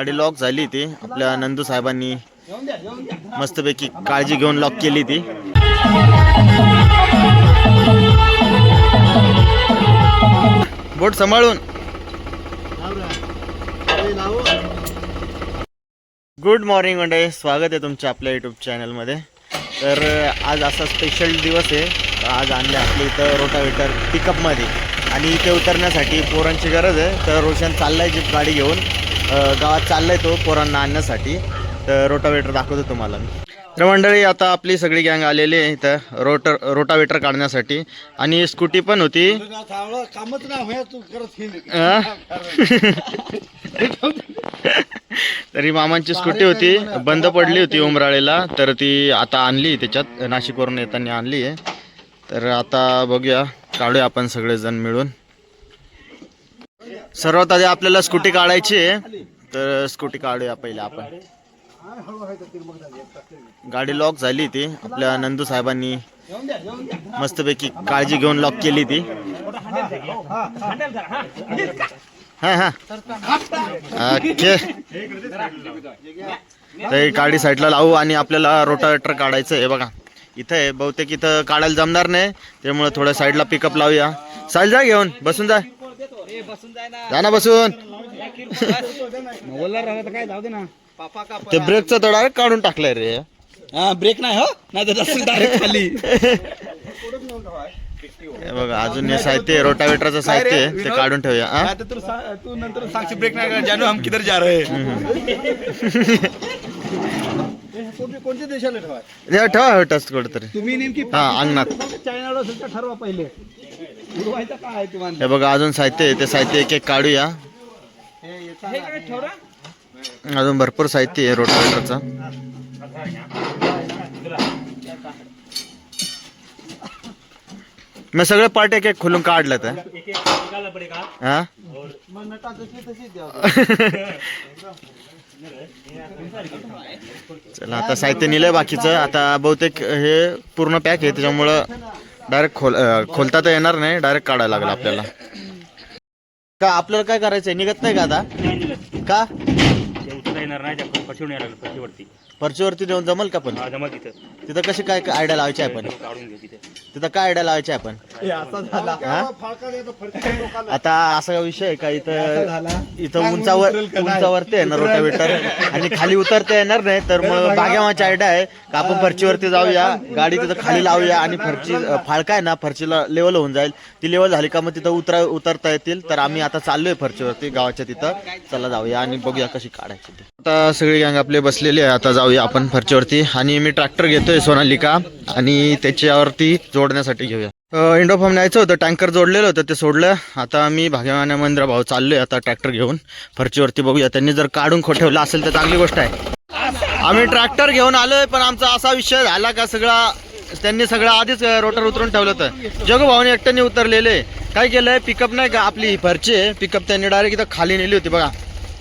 गाडी लॉक झाली ती आपल्या नंदू साहेबांनी मस्तपैकी काळजी घेऊन लॉक केली ती बोट सांभाळून. गुड मॉर्निंग मंडळी. स्वागत आहे तुमच्या आपल्या यूट्यूब चॅनलमध्ये तर आज असा स्पेशल दिवस आहे. आज आणले आपल्या इथं रोटावेटर पिकअपमध्ये आणि इथे उतरण्यासाठी पोरांची गरज आहे. तर रोशन चाललाय जीप गाडी घेऊन. गावात चाललाय तो पोरांना आणण्यासाठी. तर रोटावेटर दाखवतो तुम्हाला. तर मंडळी आता आपली सगळी गँग आलेली आहे इथं रोटर रोटावेटर काढण्यासाठी. आणि स्कूटी पण होती. कामच तरी मामांची स्कूटी होती. बंद पडली होती उमराळेला. तर ती आता आणली त्याच्यात. नाशिकवरून येताना आणली आहे. तर आता बघूया. काढूया आपण सगळेजण मिळून. सर्वात आधी आपल्याला स्कूटी काढायची आहे. तर स्कूटी काढूया पहिले आपण. गाडी लॉक झाली ती. आपल्या नंदू साहेबांनी मस्तपैकी काळजी घेऊन लॉक केली ती. हा हा. ओके. तर गाडी साईडला लावू आणि आपल्याला रोटावेटर काढायचं आहे. बघा. इथं आहे. बहुतेक इथं काढायला जमणार नाही. त्यामुळे थोडं साईडला पिकअप लावूया. चाल जा घेऊन. बसून जा. जा ना बसून. ओला राहिला तर काय जाऊ दे ना. पापा का ते ब्रेकचं डायरेक्ट काढून टाकलंय रे. हा ब्रेक नाही हो? नाही तर डायरेक्ट खाली. बघा अजून हे साहित्य रोटावेटरचं साहित्य आहे, ते काढून ठेवूया हा? आता तू नंतर सांगशील ब्रेक नाही जानू हम किधर जा रहे कोणत्या देशाला ठेवा हे ठेवा टच कुठतरी. तुम्ही नेमकी हा अंगणात. चायनाला तर ठरवा पहिले. हे बघा अजून साहित्य आहे. ते साहित्य एक एक काढूया. अजून भरपूर साहित्य आहे रोटावेटरचं. मी सगळे पार्ट एक एक खोलून काढलं तर हा? चला आता साहित्य नेलंय बाकीचं. आता बहुतेक हे पूर्ण पॅक आहे त्याच्यामुळं डायरेक्ट खोल अं, खोलता तर येणार नाही डायरेक्ट काढायला लागलं आपल्याला. का आपल्याला काय करायचंय? निघत नाही का आता? का? ते उचलता येणार नाही त्या पशिवून यायला लागलं पशीवरती परचीवरती नेऊन जमल का पण? हा जमा तिथं. तिथं कशी काय आयडिया लावायची आहे आपण काढून घे तिथे. तिथं काय आयडिया लावायची आहे आपण? हा? आता असा विषय आहे का इथं इथं उंचावर उंचावरती आहे ना रोटावेटर. आणि खाली उतरता येणार नाही तर मग बाग्यामाची आयडिया आहे का आपण फरचीवरती जाऊया गाडी तिथं खाली लावूया आणि फरची फाळका आहे ना फरचीला लेवल होऊन जाईल. ती लेवल झाली का मग तिथं उतरा उतरता येतील. तर आम्ही आता चाललोय फरचीवरती गावाच्या तिथं. चला जाऊया आणि बघूया कशी काढायची ती. आता सगळी गँग आपले बसलेली आहे. आता जाऊया आपण फरचीवरती. आणि मी ट्रॅक्टर घेतोय सोनालिका. आणि त्याच्यावरती जोडण्यासाठी घेऊया. इंडोफॉर्म न्यायचं होतं. टँकर जोडलेलं होतं ते सोडलं. आता मी भाग्यवान मंदिरा भाऊ चाललोय आता ट्रॅक्टर घेऊन. फरचीवरती बघूया. त्यांनी जर काढून खो ठेवलं असेल तर चांगली गोष्ट आहे. आम्ही ट्रॅक्टर घेऊन आलोय पण आमचा असा विषय झाला का सगळा त्यांनी सगळं आधीच रोटर उतरून ठेवलं होतं. जगू भाऊने एकट्याने उतरलेले. काय केलंय? पिकअप नाही का आपली फरची? आहे पिकअप त्यांनी डायरेक्ट इथं खाली नेली होती बघा.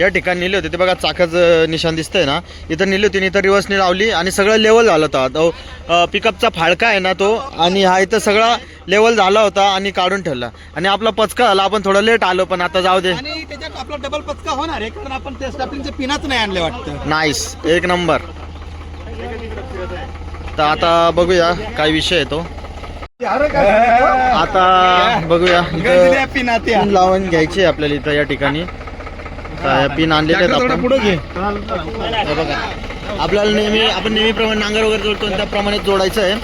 या ठिकाणी नेली होती. ते बघा चाकाचं निशाण दिसतंय ना. इथं नेली होती आणि इथं रिवर्सने लावली आणि सगळं लेवल झालं होतं. तो पिकअपचा फाळका आहे ना तो आणि हा इथं सगळा लेवल झाला होता आणि काढून ठेवला. आणि आपला पचका झाला आपण थोडं लेट आलो पण आता जाऊ दे. आणि त्याच्यात आपला डबल पचका होणार आहे कारण आपण ते स्टॅपलिंगचे पिनाच नाही आणले वाटतं. नाईस एक नंबर तर आता बघूया काय विषय आहे तो. आता बघूया. लावून घ्यायची आपल्याला इथं या ठिकाणी. पिन आणलेले आहेत आपण. पुढे घे. हे बघा. आपल्याला नेहमी आपण नेहमीप्रमाणे नांगर वगैरे जोडतो आणि त्याप्रमाणे जोडायचं आहे.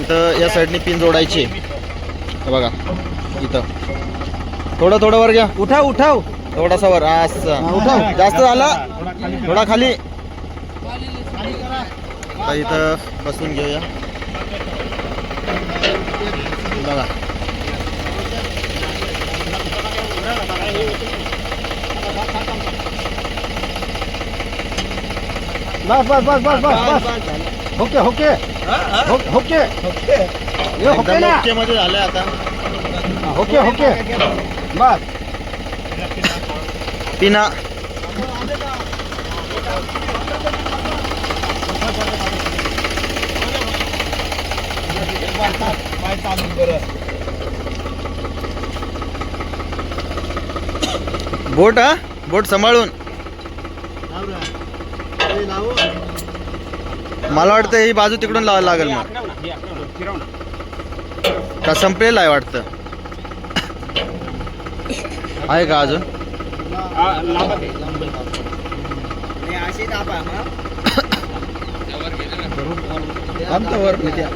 इथं या साईडने पिन जोडायची. हे बघा. इथं. थोडं थोडं वर घ्या. उठाव उठाव. थोडासा वर. असं. उठाव. जास्त झाला. थोडा खाली. इथं बसून घेऊया. बघा. बस बस बस बस बस बस. ओके ओके ओके ओके ना. ओके मध्ये झालंय आता. ओके ओके बस. पिना. बोट हा? बोट सांभाळून. मला वाटतं ही बाजू तिकडून लावायला लागेल मग. का संपलेलं आहे वाटतं? आहे का अजून? हा,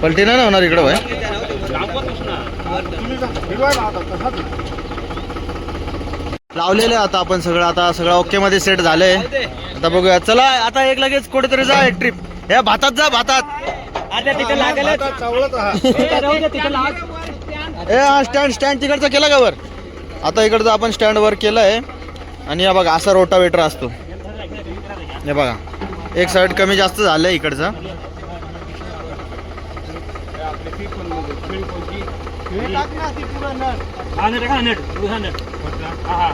पलटी नाही ना होणार इकडं भाई लांबवतच ना. फिरवायला आता तसाच नाही. लावलेलं आहे आता आपण सगळं. आता सगळं ओके मध्ये सेट झालंय. आता बघूया. चला आता एक लगेच कुठेतरी जा एक ट्रिप हे भातात जा भातात. आता चावळत आहात. ए हा स्टँड स्टँड तिकडचा केला का वर? आता इकडचा आपण स्टँड वर केलंय. आणि हा बघा असा रोटावेटर असतो. हे बघा. एक साईड कमी जास्त झालंय इकडचं. हे टाक ना ती पुढं नट. हा, नेट, हा, नेट. पुढे हा, नेट. हा, हा.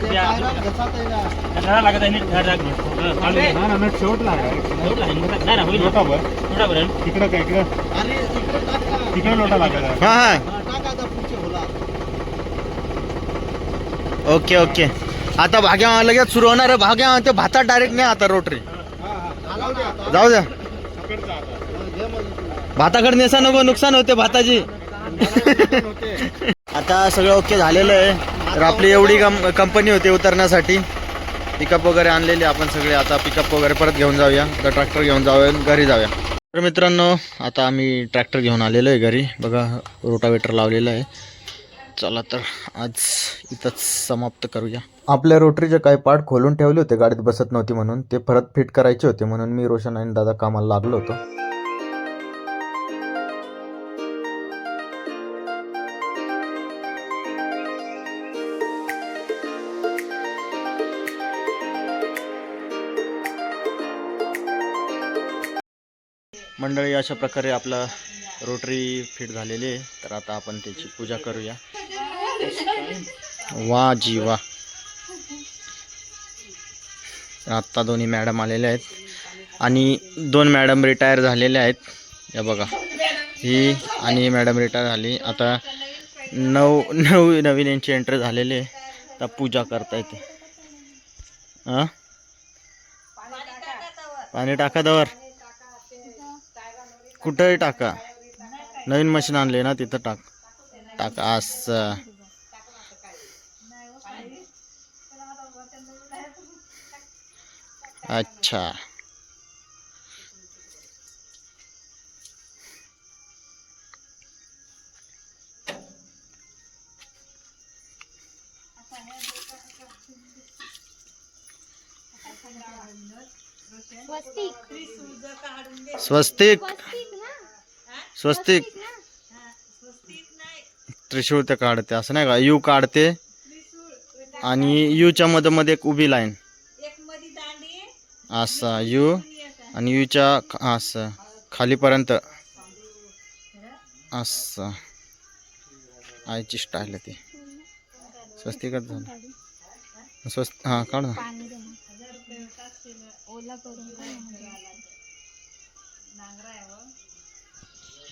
ते या. पायला घसात आहे ना. त्या झाडाला लागत आहे, नेट. झाड लाग, नेट. हा, चालू आहे. हा ना, नट शेवटला आहे. एवढं आहे, मोठा- नाही ना, होईल. लोटाभर. मोठा भरेल. तिकडं काय इकडं आणि इकडे टाक ना. तिकडं लोटा लागत आहे हा हा हा, टाक आता पुढचे होला. ओके ओके आता भाग्या लगेच सुरू होणार आहे भाग्या ते भातात डायरेक्ट नाही आता रोटरी हा, हा. जाऊ दे आता. जाऊ द्या तिकडचं आता. घे मग इकडून. भाताकडे नेसा नको नुकसान होते भाताची. आता सगळं ओके झालेलं आहे. तर आपली एवढी कं कंपनी होती उतरण्यासाठी. पिकअप वगैरे आणलेली आपण सगळे. आता पिकअप वगैरे परत घेऊन जाऊया. तर ट्रॅक्टर घेऊन जाऊया घरी जाऊया. तर मित्रांनो आता आम्ही ट्रॅक्टर घेऊन आलेलो आहे घरी. बघा रोटावेटर लावलेलं आहे. चला तर आज इथंच समाप्त करूया. आपल्या रोटरीचे काही पार्ट खोलून ठेवले होते. गाडीत बसत नव्हती म्हणून. ते परत फिट करायचे होते म्हणून मी रोशन आणि दादा कामाला लागलो होतो. मंडळी अशा प्रकारे आपला रोटरी फिट झालेली आहे. तर आता आपण त्याची पूजा करूया. वा जी वा. आत्ता दोन्ही मॅडम आलेल्या आहेत. आणि दोन मॅडम रिटायर झालेल्या आहेत. या बघा. ही आणि मॅडम रिटायर झाली. आता नऊ नऊ नवीन यांची एंट्री झालेली आहे. आता पूजा करता येते हां? पाणी टाका दवर कुठंही टाका. नवीन मशीन आणले ना तिथं टाक. टाका असं. अच्छा. स्वस्तिक. स्वस्तिक. त्रिशूळ ते काढते असं नाही का? यू काढते आणि यूच्या मध्ये मध्ये एक उभी लाईन. असं यू. आणि यूच्या असं खालीपर्यंत. असं. आईची स्टाईल आहे ती. स्वस्तिकच झालं. स्वस्त हां काढ ना.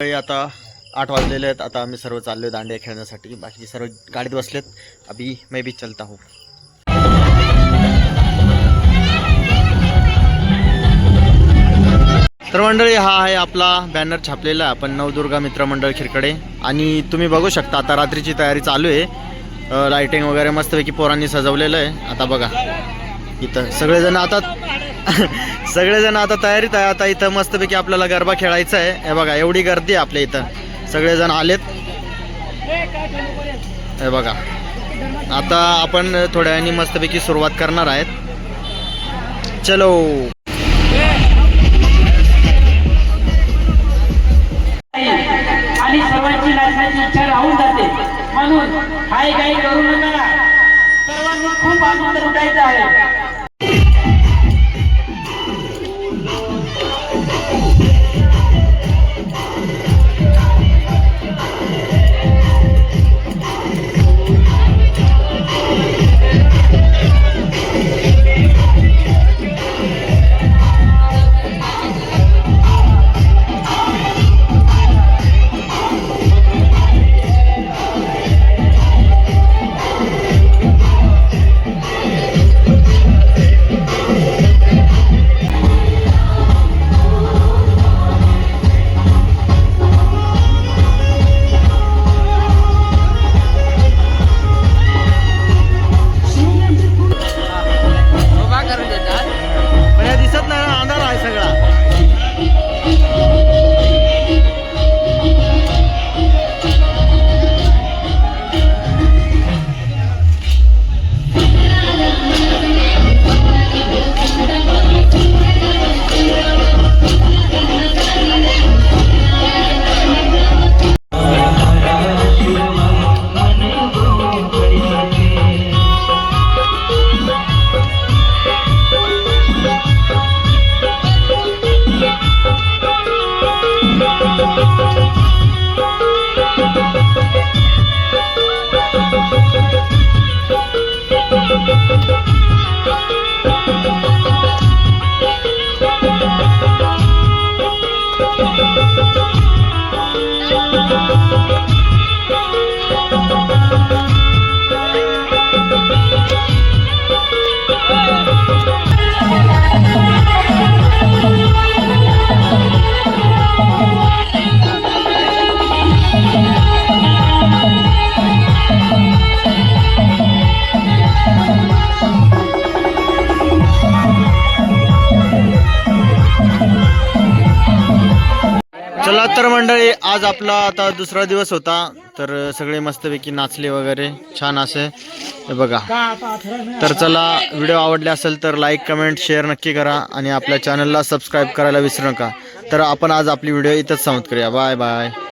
आता आठ वाजलेले आहेत. आता आम्ही सर्व चाललोय दांडिया खेळण्यासाठी. बाकी सर्व गाडीत बसलेत. अभी मैं भी चलता हूँ. तर मंडळी हा आहे आपला बॅनर छापलेला. आहे आपण नवदुर्गा मित्रमंडळ खिरकडे आणि तुम्ही बघू शकता आता रात्रीची तयारी चालू आहे. लाइटिंग वगैरे मस्तपैकी पोरांनी सजवलेलं आहे. आता बघा. इथं सगळेजण आता सगळेजण आता तयारीत आहे. आता इथं मस्तपैकी आपल्याला गरबा खेळायचा आहे. हे बघा एवढी गर्दी आहे आपल्या इथं. सगळेजण आलेत. हे बघा. आता आपण थोड्या वेळाने मस्तपैकी सुरुवात करणार आहेत. चलो. आणि सर्वांची नाचण्याची इच्छा राहून जाते. माणूस काही काही करू नका. सर्वांनी खूप आनंद लुटायचा आहे. चला तर मंडळी आज आपला आता दुसरा दिवस होता तर सगळे मस्तपैकी नाचले वगैरे छान असे. बघा. तर चला व्हिडिओ आवडले असेल तर लाईक कमेंट शेअर नक्की करा आणि आपल्या चॅनलला सबस्क्राईब करायला विसरू नका. तर आपण आज आपली व्हिडिओ इथंच समाप्त करूया. Bye bye